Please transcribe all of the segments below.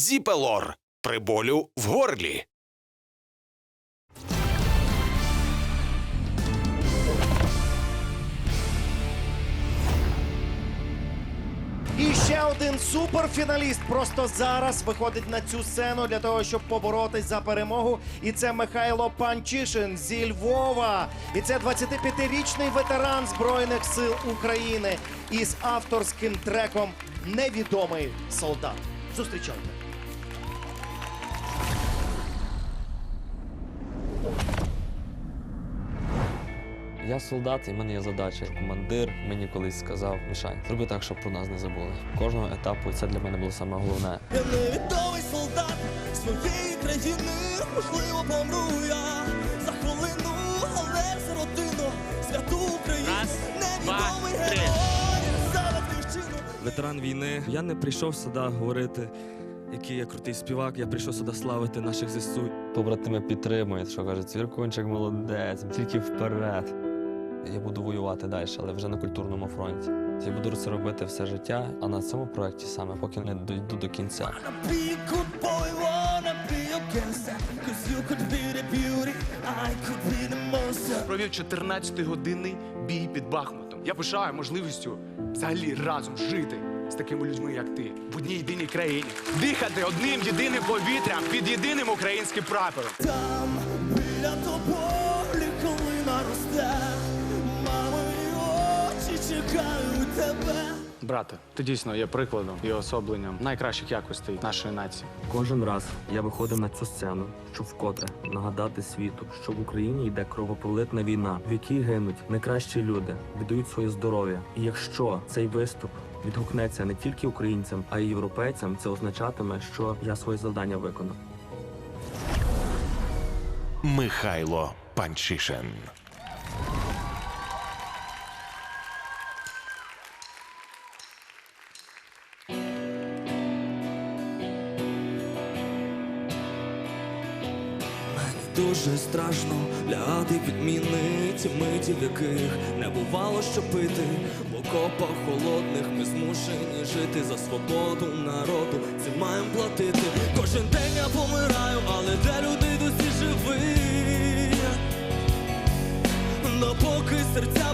Зіпелор при болю в горлі. І ще один суперфіналіст просто зараз виходить на цю сцену для того, щоб поборотись за перемогу. І це Михайло Панчишин зі Львова. І це 25-річний ветеран Збройних сил України із авторським треком Невідомий солдат. Зустрічайте. Я солдат, і в мене є задача. Командир мені колись сказав, Мішань, зроби так, щоб про нас не забули. Кожного етапу це для мене було саме головне. Я невідомий солдат своєї країни, можливо, помру я за хвилину, але за родину, святу Україну, невідомий герой, за батьківщину. ветеран війни. Я не прийшов сюди говорити, який я крутий співак. Я прийшов сюди славити наших ЗСУ. Побратими підтримують, що кажуть, Цвіркунчик молодець, тільки вперед. Я буду воювати далі, але вже на культурному фронті. Я буду це робити все життя, а на цьому проєкті саме, поки не дійду до кінця. Провів 14-годинний бій під Бахмутом. Я пишаю можливістю взагалі разом жити з такими людьми, як ти, в одній єдиній країні, дихати одним єдиним повітрям під єдиним українським прапором. Там біля тополі, коли наросте, чекають тебе. Брате, ти дійсно є прикладом і особленням найкращих якостей нашої нації. Кожен раз я виходив на цю сцену, щоб вкотре нагадати світу, що в Україні йде кровопролитна війна, в якій гинуть найкращі люди, віддають своє здоров'я. І якщо цей виступ відгукнеться не тільки українцям, а й європейцям, це означатиме, що я своє завдання виконав. Михайло Панчишин. Дуже страшно лягати під міни, ті миті, в яких не бувало що пити. В окопах холодних ми змушені жити за свободу народу. Це маємо платити. Кожен день я помираю, але де люди досі живі. Допоки серця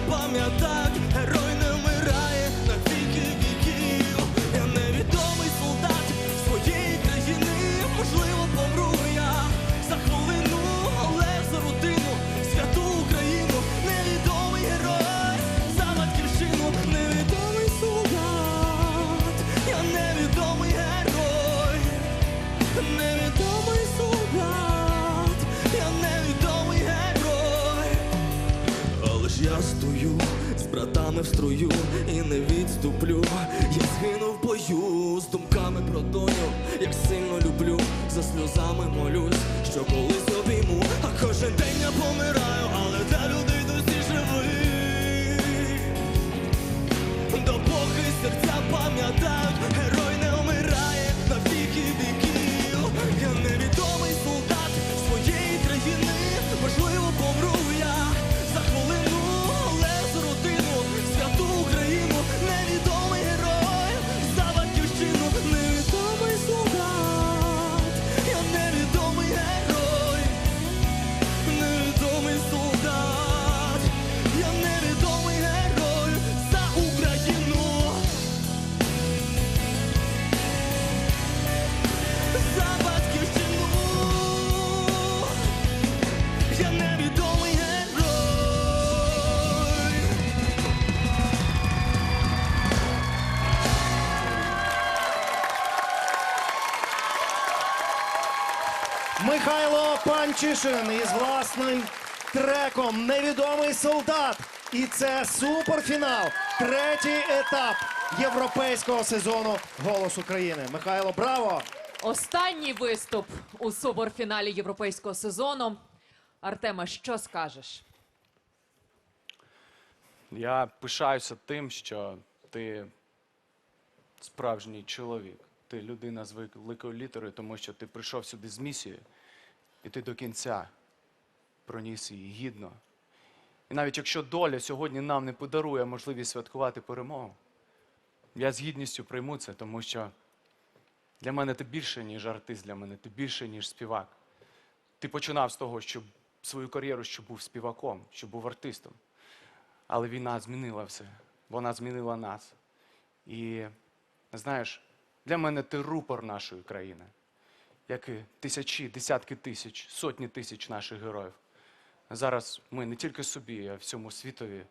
стою з братами в струю і не відступлю. Я згину в бою з думками про доню, як сильно люблю, за сльозами молюсь, що колись обійму. А кожен день я помираю, Михайло Панчишин із власним треком Невідомий солдат. І це суперфінал. Третій етап європейського сезону Голос України. Михайло, браво! Останній виступ у суперфіналі європейського сезону. Артема, що скажеш? Я пишаюся тим, що ти справжній чоловік. Ти людина з великою літерою, тому що ти прийшов сюди з місією, і ти до кінця проніс її гідно. І навіть якщо доля сьогодні нам не подарує можливість святкувати перемогу, я з гідністю прийму це, тому що Для мене ти більше, ніж артист, для мене ти більше, ніж співак. Ти починав з того, щоб свою кар'єру, щоб був співаком, щоб був артистом. Але війна змінила все. Вона змінила нас. І знаєш, для мене ти рупор нашої країни, як і тисячі, десятки тисяч, сотні тисяч наших героїв. Зараз ми не тільки собі, а всьому світові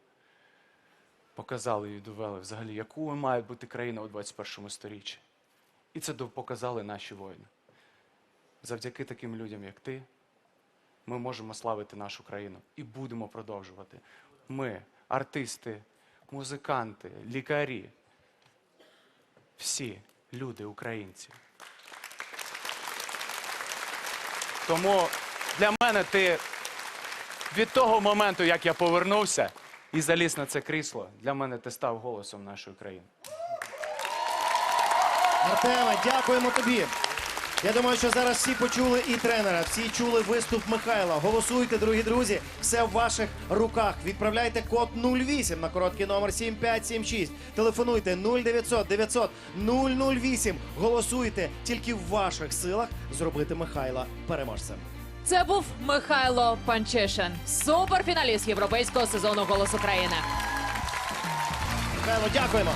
показали і довели взагалі, якою має бути країна у 21 сторіччі. І це показали наші воїни. Завдяки таким людям, як ти, ми можемо славити нашу країну і будемо продовжувати. Ми, артисти, музиканти, лікарі, всі люди, українці. Тому для мене ти від того моменту, як я повернувся і заліз на це крісло, для мене ти став голосом нашої країни. Артеме, дякуємо тобі. Я думаю, що зараз всі почули і тренера, всі чули виступ Михайла. Голосуйте, дорогі друзі, все в ваших руках. Відправляйте код 08 на короткий номер 7576. Телефонуйте 0900 900 008. Голосуйте тільки в ваших силах зробити Михайла переможцем. Це був Михайло Панчишин, суперфіналіст європейського сезону Голос України. Михайло, дякуємо.